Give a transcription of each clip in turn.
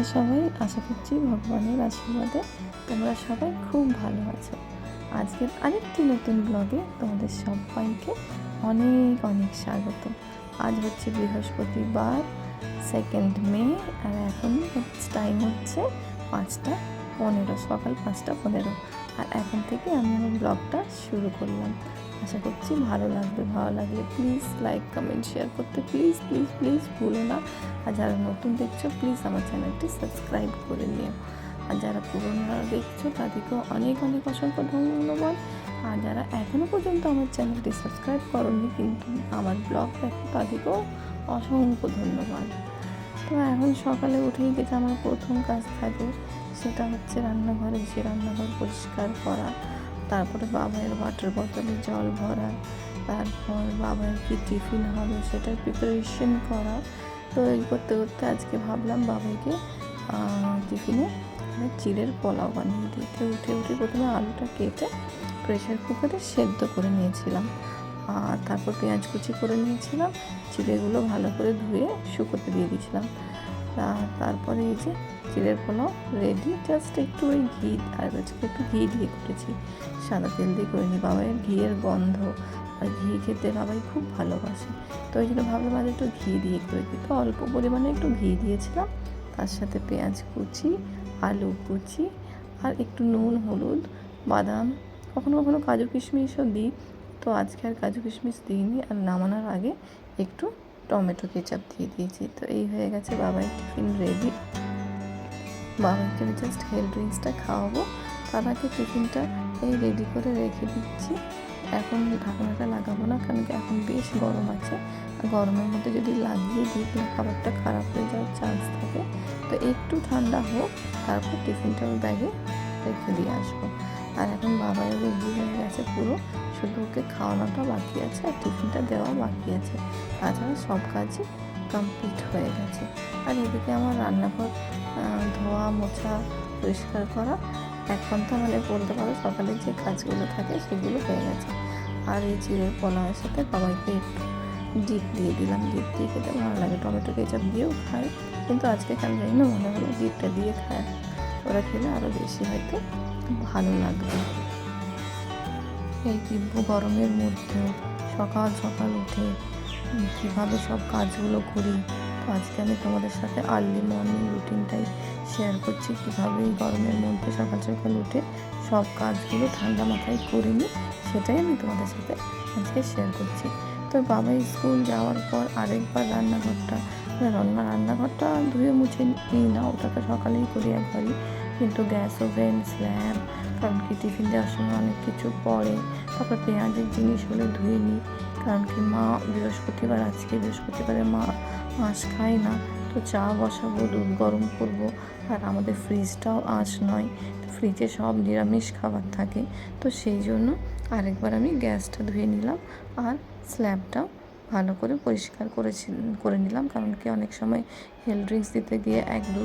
তোমরা সবাই আশা করছি ভগবানের আশীর্বাদে তোমরা সবাই খুব ভালো আছো। আজকের আরেকটি নতুন ব্লগে তোমাদের সবাইকে অনেক অনেক স্বাগত। আজ হচ্ছে বৃহস্পতিবার সেকেন্ড মে আর এখন টাইম হচ্ছে পাঁচটা পনেরো, সকাল পাঁচটা পনেরো। আর এখন থেকে আমি আমার ব্লগটা শুরু করলাম। আশা করছি ভালো লাগবে, ভালো লাগলে প্লিজ লাইক কমেন্ট শেয়ার করতে প্লিজ প্লিজ প্লিজ ভুলো না। আর যারা নতুন দেখছ প্লিজ আমার চ্যানেলটি সাবস্ক্রাইব করে নিও। আর যারা পুরোনো দেখছ, তাদেরকেও অনেক অনেক অসংখ্য ধন্যবাদ। আর যারা এখনও পর্যন্ত আমার চ্যানেলটি সাবস্ক্রাইব করনি, কিন্তু আমার ব্লগ দেখো, তাদেরকেও অসংখ্য ধন্যবাদ। তো এখন সকালে উঠেই যেটা আমার প্রথম কাজ থাকে, সেটা হচ্ছে রান্নাঘরে যে রান্নাঘর পরিষ্কার করা, তারপরে বাবাইয়ের ওয়াটার বোতলে জল ভরা, তারপর বাবার কি টিফিন হবে সেটার প্রিপারেশন করা। তো এই করতে করতে আজকে ভাবলাম বাবাইকে টিফিনে চিড়ের পোলাও বানিয়ে দিতে উঠে উঠে প্রথমে আলুটা কেটে প্রেশার কুকারে সেদ্ধ করে নিয়েছিলাম। আর তারপর পেঁয়াজ কুচি করে নিয়েছিলাম, চিড়েগুলো ভালো করে ধুয়ে শুকোতে দিয়ে দিয়েছিলাম। তারপরে এই যে চিড়ের পোলাও রেডি জাস্ট একটু ওই ঘি, আর আজকে একটু ঘি দিয়ে করেছি। সাদা তেল দিয়ে করে করিনি বাবাইয়ের ঘিয়ের গন্ধ আর ঘি খেতে বাবাই খুব ভালোবাসে। তো ওই জন্য ভাবলাম আজ একটু ঘি দিয়ে করে দিই। তো অল্প পরিমাণে একটু ঘি দিয়েছিলাম, তার সাথে পেঁয়াজ কুচি, আলু কুচি আর একটু নুন, হলুদ, বাদাম, কখনো কখনো কাজু কিশমিশও দিই। তো আজকে আর কাজু কিশমিশ দিইনি আর নামানোর আগে একটু টমেটো কেচাপ দিয়ে দিয়েছি। তো এই হয়ে গেছে বাবাই টিফিন রেডি বাবাইকে জাস্ট হেলথ ড্রিঙ্কসটা খাওয়াবো। তার আগে টিফিনটা এই রেডি করে রেখে দিচ্ছি। এখন ঢাকনাটা লাগাবো না কারণ কি এখন বেশ গরম আছে। আর গরমের মধ্যে যদি লাগিয়ে দিই তাহলে খাবারটা খারাপ হয়ে যাওয়ার চান্স থাকে। তো একটু ঠান্ডা হোক, তারপর টিফিনটা ওর ব্যাগে রেখে দিয়ে আসব। আর এখন বাবাই রেডি হয়ে গেছে পুরো। শুধু ওকে খাওয়ানোটা বাকি আছে আর টিফিনটা দেওয়া বাকি আছে। তাছাড়া সব কাজই কমপ্লিট হয়ে গেছে। আর এদিকে আমার রান্নাঘর ধোয়া, মোছা, পরিষ্কার করা, এখন ঘণ্টা মানে বলতে পারো সকালে যে কাজগুলো থাকে সেগুলো হয়ে গেছে। আর এই চিড়ের পোলাওয়ের সাথে বাবাইকে একটু ডিপ দিয়ে দিলাম। ডিপ দিয়ে খেতে ভালো লাগে। টমেটো কেচাপ দিয়েও খায়। কিন্তু আজকে কেন জানি না মনে হলো ডিপটা দিয়ে খায়। ওরা খেলে আরও বেশি হয়তো ভালো লাগবে। এই তীব্র গরমের মধ্যেও সকাল সকাল উঠে কীভাবে সব কাজগুলো করি, তো আজকে আমি তোমাদের সাথে আর্লি মর্নিং রুটিনটাই শেয়ার করছি, কীভাবে এই গরমের মধ্যে সকাল সকাল উঠে সব কাজগুলো ঠান্ডা মাথায় করে নিই, সেটাই আমি তোমাদের সাথে আজকে শেয়ার করছি। তো বাবা স্কুল যাওয়ার পর আরেকবার রান্নাঘরটা রান্না, রান্নাঘরটা ধুয়ে মুছে নিই, না ওটা তো সকালেই করি একবারই, কিন্তু গ্যাস ওভেন, স্ল্যাব কারণ কি টিফিন দেওয়ার সময় অনেক কিছু পড়ে, তারপর পেঁয়াজের জিনিস হলে ধুয়ে নিই, কারণ কি মা বৃহস্পতিবার, আজকে বৃহস্পতিবারে মা মাছ খায় না, তো চা বসাবো, দুধ গরম করব, আর আমাদের ফ্রিজটাও আঁচ নয়, তো ফ্রিজে সব নিরামিষ খাবার থাকে, তো সেই জন্য আরেকবার আমি গ্যাসটা ধুয়ে নিলাম, আর স্ল্যাবটাও ভালো করে পরিষ্কার করেছি, করে নিলাম। কারণ কি অনেক সময় হেলথ ড্রিঙ্কস দিতে গিয়ে এক দু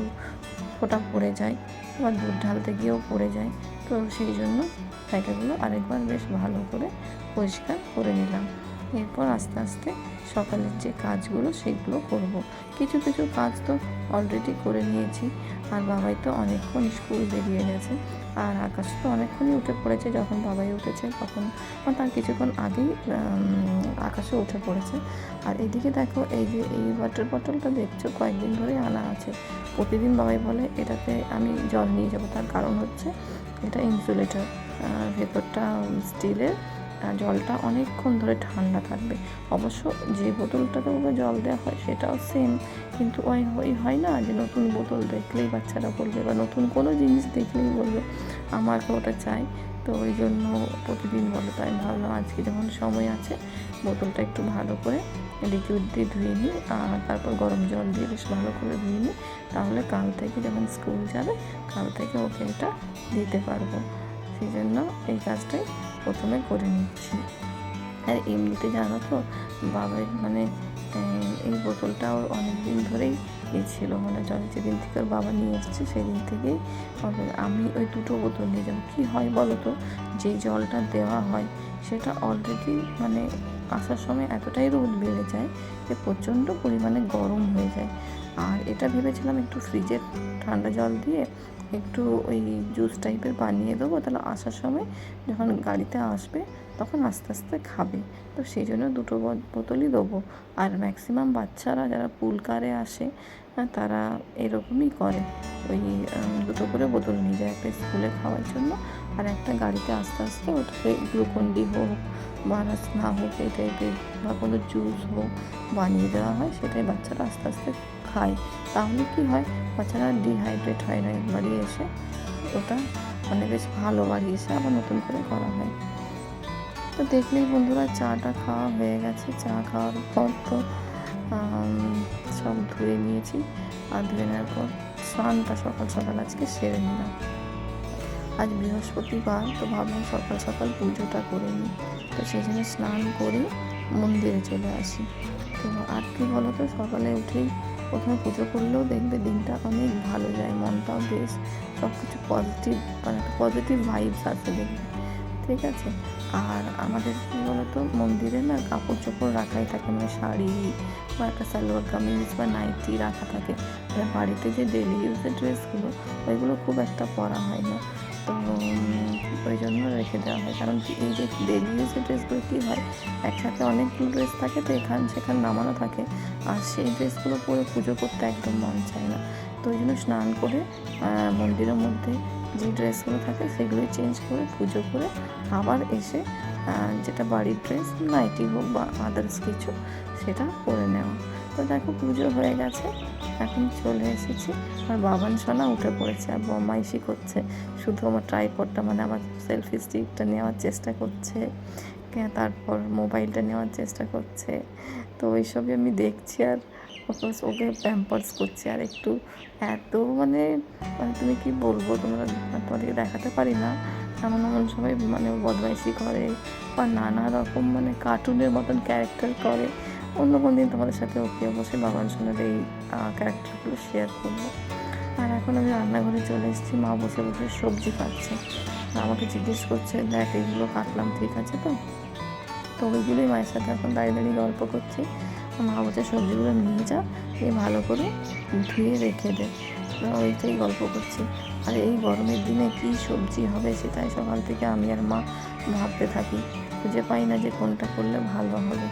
ফোঁটা পড়ে যায় বা দুধ ঢালতে গিয়েও পড়ে যায়। তো সেই জন্য প্যাকেটগুলো আরেকবার বেশ ভালো করে পরিষ্কার করে নিলাম। এরপর আস্তে আস্তে সকালের যে কাজগুলো সেগুলো করব। কিছু কিছু কাজ তো অলরেডি করে নিয়েছি। আর বাবাই তো অনেকক্ষণ স্কুল বেরিয়ে গেছে। আর আকাশ তো অনেকক্ষণই উঠে পড়েছে। যখন বাবাই উঠেছে, তখন তার কিছুক্ষণ আগেই আকাশে উঠে পড়েছে। আর এদিকে দেখো, এই যে এই ওয়াটার বটলটা দেখছ? কয়েকদিন ধরেই আনা আছে। প্রতিদিন বাবাই বলে, এটাতে আমি জল নিয়ে যাব। তার কারণ হচ্ছে, এটা ইনসুলেটর ভেতরটা স্টিলের জলটা অনেকক্ষণ ধরে ঠান্ডা থাকবে। অবশ্য যে বোতলটাতে ওকে জল দেওয়া হয় সেটাও সেম কিন্তু ওই ওই হয় না যে নতুন বোতল দেখলেই বাচ্চারা বলবে বা নতুন কোনো জিনিস দেখলেই বলবে আমাকে ওটা চাই। তো ওই জন্য প্রতিদিন বলো, তাই ভাবলাম আজকে যখন সময় আছে, বোতলটা একটু ভালো করে লিকুইড দিয়ে ধুয়ে নিই, আর তারপর গরম জল দিয়ে বেশ ভালো করে ধুয়ে নিই। তাহলে কাল থেকে যখন স্কুল যাবে, কাল থেকে ওকে এটা দিতে পারব। সেই জন্য এই কাজটাই প্রথমে করে নিচ্ছি। আর এমনিতে জানো তো বাবার মানে এই বোতলটা ওর অনেক দিন ধরেই এ ছিল। মানে যেদিন থেকে ওর বাবা নিয়ে এসছে, সেদিন ওর- আমি ওই দুটো বোতল নিয়ে যাব। কী হয় বলো তো, যে জলটা দেওয়া হয়, সেটা অলরেডি মানে আসার সময় এতটাই রোদ বেড়ে যায় যে প্রচণ্ড পরিমাণে গরম হয়ে যায়। আর এটা ভেবেছিলাম একটু ফ্রিজের ঠান্ডা জল দিয়ে একটু ওই জুস টাইপের বানিয়ে দেবো। তাহলে আসার সময় যখন গাড়িতে আসবে, তখন আস্তে আস্তে খাবে। তো সেই জন্য দুটো বোত- বোতলই দেবো। আর ম্যাক্সিমাম বাচ্চারা যারা পুল কারে আসে তারা এরকমই করে। ওই দুটো করে বোতল নিয়ে যায় একটা স্কুলে খাওয়ার জন্য, আর একটা গাড়িতে আস্তে আস্তে ওটাকে গ্লুকন ডি হোক বা না হোক, এই টাইপের বা কোনো জুস হোক বানিয়ে দেওয়া হয়, সেটাই বাচ্চারা আস্তে আস্তে খায় তাহলে কি হয়? বাচ্চারা ডিহাইড্রেট হয় না বাড়ি এসে। ওটা মানে বেশ ভালো বাড়ি এসে আবার নতুন করে করা হয়। তো দেখলেই বন্ধুরা চাটা খাওয়া হয়ে গেছে। চা খাওয়ার পর তো সব ধুয়ে নিয়েছি। আর ধুয়ে নেওয়ার পর স্নানটা সকাল সকাল আজকে সেরে নিলাম। আজ বৃহস্পতিবার, তো ভাবলাম সকাল সকাল পুজোটা করে নিই। তো সেই জন্য স্নান করে মন্দিরে চলে আসি। তো আর কি বলো তো সকালে উঠেই প্রথমে পুজো করলেও দেখবে দিনটা অনেক ভালো যায়, মনটাও বেশ সব কিছু পজিটিভ মানে একটা পজিটিভ ভাইবস আছে দেখবে। ঠিক আছে? আর আমাদের কী বলতো, মন্দিরে না কাপড় চোপড় রাখাই থাকে মানে শাড়ি বা একটা সালোয়ার কামিজ বা নাইটি রাখা থাকে। বাড়িতে যে ডেলি ইউজের ড্রেসগুলো ওইগুলো খুব একটা পরা হয় না। তো ওই জন্য রেখে দেওয়া হয়। কারণ এই যে ডেলি ইউজের ড্রেসগুলো কী হয়? একসাথে অনেকগুলো ড্রেস থাকে তো এখান সেখান নামানো থাকে। আর সেই ড্রেসগুলো পরে পুজো করতে একদম মন চায় না। তো ওই জন্য স্নান করে মন্দিরের মধ্যে যে ড্রেসগুলো থাকে সেগুলোই চেঞ্জ করে, পুজো করে আবার এসে যেটা বাড়ির ড্রেস নাইটি হোক বা আদার্স কিছু, সেটা পরে নেওয়া। তো দেখো পুজো হয়ে গেছে, এখন চলে এসেছি। আর বাবান সোনা উঠে পড়েছে আর বমাইশি করছে। শুধু আমার ট্রাইপডটা মানে আমার সেলফি স্টিকটা নেওয়ার চেষ্টা করছে তারপর মোবাইলটা নেওয়ার চেষ্টা করছে। তো ওইসবই আমি দেখছি আর ওকে ওকে প্যাম্পার্স করছি আর একটু এত মানে মানে তুমি কি বলব, তোমরা তোমাদেরকে দেখাতে পারি না। এমন এমন সবাই মানে বদমাইশি করে বা নানা রকম মানে কার্টুনের মতন ক্যারেক্টার করে। অন্য কোনো দিন তোমাদের সাথে ওকে অবশ্যই বাবার সোনার এই ক্যারেক্টারগুলো শেয়ার করব। আর এখন আমি রান্নাঘরে চলে এসেছি, মা বসে বসে সবজি কাটছে। আমাকে জিজ্ঞেস করছে, দেখ এইগুলো কাটলাম, ঠিক আছে তো? তো ওইগুলোই মায়ের সাথে এখন দাঁড়িয়ে দাঁড়িয়ে গল্প করছি। মা বলছে, সবজিগুলো নিয়ে যা এই ভালো করে ধুয়ে রেখে দে। ওইটাই গল্প করছি। আর এই গরমের দিনে কি সবজি হবে সেটাই সকাল থেকে আমি আর মা ভাবতে থাকি। খুঁজে পাই না যে কোনটা করলে ভালো হবে।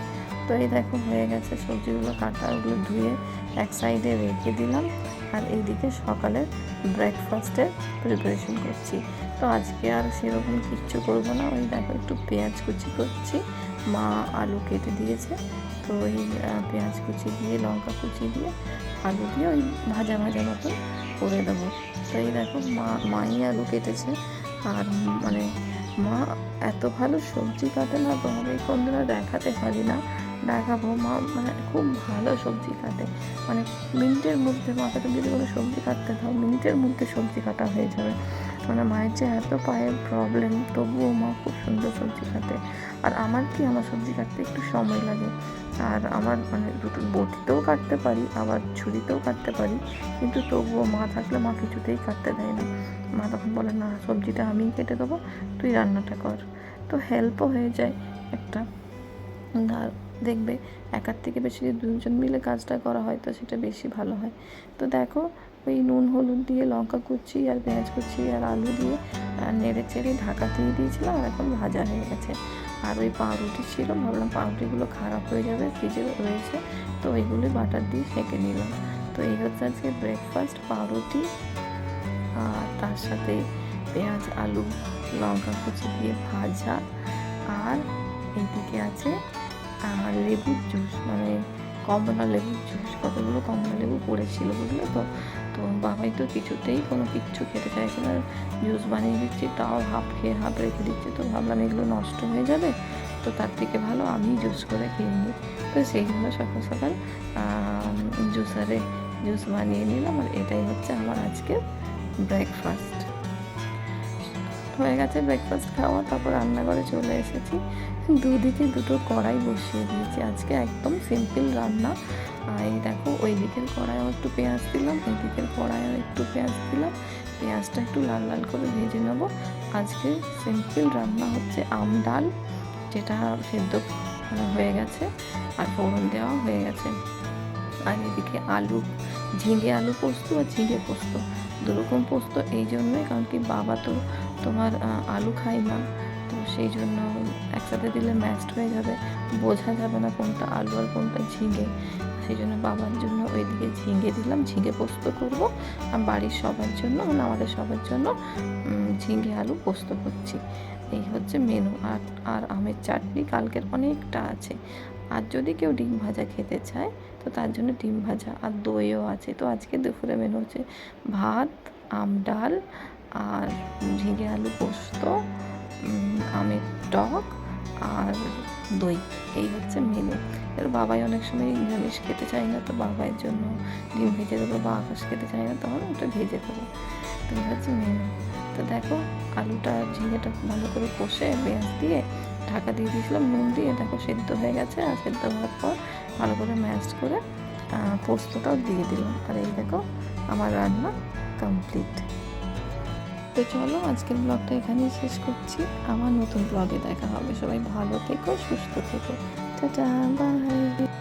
তো এই দেখো হয়ে গেছে সবজিগুলো কাটা ওগুলো ধুয়ে এক সাইডে রেখে দিলাম। আর এইদিকে সকালে ব্রেকফাস্টের প্রিপারেশন করছি। তো আজকে আর সেরকম কিচ্ছু করব না। ওই দেখো একটু পেঁয়াজ কুচি করছি। মা আলু কেটে দিয়েছে। তো ওই পেঁয়াজ কুচি দিয়ে, লঙ্কা কুচি দিয়ে, আলু দিয়ে ওই ভাজা ভাজা মতো করে দেবো। তো এই দেখো মা, মাই আলু কেটেছে। আর মানে মা এত ভালো সবজি কাটে না তোমাকে কোনদিনও দেখাতে পারি না। দেখাবো। মা মানে খুব ভালো সবজি কাটে। মানে মিনিটের মধ্যে, মাকে তুমি যদি কোনো সবজি কাটতে দাও, মিনিটের মধ্যে সবজি কাটা হয়ে যাবে। মানে মায়ের যে এত পায়ের প্রবলেম তবুও মা খুব সুন্দর সবজি কাটে। আর আমার কি আমার সবজি কাটতে একটু সময় লাগে? আর আমার মানে দুটো বটিতেও কাটতে পারি, আবার ছুরিতেও কাটতে পারি। কিন্তু তবুও মা থাকলে মা কিছুতেই কাটতে দেয় না। মা তখন বলে, না, সবজিটা আমিই কেটে দেবো, তুই রান্নাটা কর। তো হেল্পও হয়ে যায় একটা। আর দেখবে একার থেকে বেশি যদি দুজন মিলে কাজটা করা হয় তো সেটা বেশি ভালো হয়। তো দেখো, ওই নুন, হলুদ দিয়ে লঙ্কা কুচি আর পেঁয়াজ কুচি আর আলু দিয়ে নেড়ে চেড়ে ঢাকা দিয়ে দিয়েছিলাম আর এখন ভাজা হয়ে গেছে। আর ওই পাউরুটি ছিল, ভাবলাম পাউরুটিগুলো খারাপ হয়ে যাবে, ফ্রিজে রয়েছে, তো ওইগুলোই বাটার দিয়ে সেঁকে নিলাম। তো এই হচ্ছে আজকে ব্রেকফাস্ট পাউরুটি আর তার সাথে পেঁয়াজ, আলু, লঙ্কা কুচি দিয়ে ভাজা। আর এদিকে আছে আহ, লেবুর জুস মানে কমলা লেবুর জুস কতগুলো কমলা লেবু পড়েছিল বুঝলে তো? তো বাবাই তো কিছুতেই কোনো কিচ্ছু খেতে চাইছে না। জুস বানিয়ে দিচ্ছি তাও হাফ খেয়ে হাফ রেখে দিচ্ছি তো ভাবলাম এগুলো নষ্ট হয়ে যাবে তো তার থেকে ভালো আমি জুস করে খেয়ে নিই। তো সেই জন্য সকাল সকাল জুসারে জুস বানিয়ে নিলাম আর এটাই হচ্ছে আমার আজকে ব্রেকফাস্ট হয়ে গেছে ব্রেকফাস্ট খাওয়া, তারপর রান্নাঘরে চলে এসেছি। দুদিকে দুটো কড়াই বসিয়ে দিয়েছি। আজকে একদম সিম্পল রান্না। আর এই দেখো, ওই দিকের কড়াইও একটু পেঁয়াজ দিলাম, এই দিকের কড়াইও একটু পেঁয়াজ দিলাম। পেঁয়াজটা একটু লাল লাল করে ভেজে নেব। আজকে সিম্পল রান্না হচ্ছে আম ডাল, যেটা সেদ্ধ হয়ে গেছে আর ফোড়ন দেওয়া হয়ে গেছে। আর এদিকে আলু, ঝিঙে আলু পোস্ত আর ঝিঙে পোস্ত। দুরকম পোস্ত এই জন্যই, কারণ কি বাবা তো তোমার আলু খাই না, তো সেই জন্য একসাথে দিলে ম্যাচড হয়ে যাবে। বোঝা যাবে না কোনটা আলু আর কোনটা ঝিঙে। সেই জন্য বাবার জন্য ওইদিকে ঝিঙে দিলাম, ঝিঙে পোস্ত করব। আর বাড়ির সবার জন্য মানে আমাদের সবার জন্য ঝিঙে আলু পোস্ত করছি। এই হচ্ছে মেনু আর আর আমের চাটনি কালকের অনেকটা আছে। আর যদি কেউ ডিম ভাজা খেতে চায়, তো তার জন্য ডিম ভাজা। আর দইও আছে। তো আজকে দুপুরে মেনু হচ্ছে ভাত, আম ডাল আর ঝিঙে আলু পোস্ত আমের টক আর দই। এই হচ্ছে মেনু এবার বাবাই অনেক সময় নিরামিষ খেতে চায় না, তো বাবাইয়ের জন্য ডিম ভেজে দেবো বা আকাশ খেতে চায় না, তখন ওটা ভেজে দেবো। তো এই হচ্ছে মেনু তো দেখো, আলুটা ঝিঙেটা ভালো করে কষে পেঁয়াজ দিয়ে ঢাকা দিয়ে দিয়েছিলাম, নুন দিয়ে, দেখো সেদ্ধ হয়ে গেছে, আর সেদ্ধ হওয়ার পর ভালো করে ম্যাশ করে পোস্তটাও দিয়ে দিলাম। আর এই দেখো, আমার রান্না কমপ্লিট তো চলো আজকের ব্লগটা এখানেই শেষ করছি। আমার নতুন ব্লগে দেখা হবে। সবাই ভালো থেকো, সুস্থ থেকো। Tata bye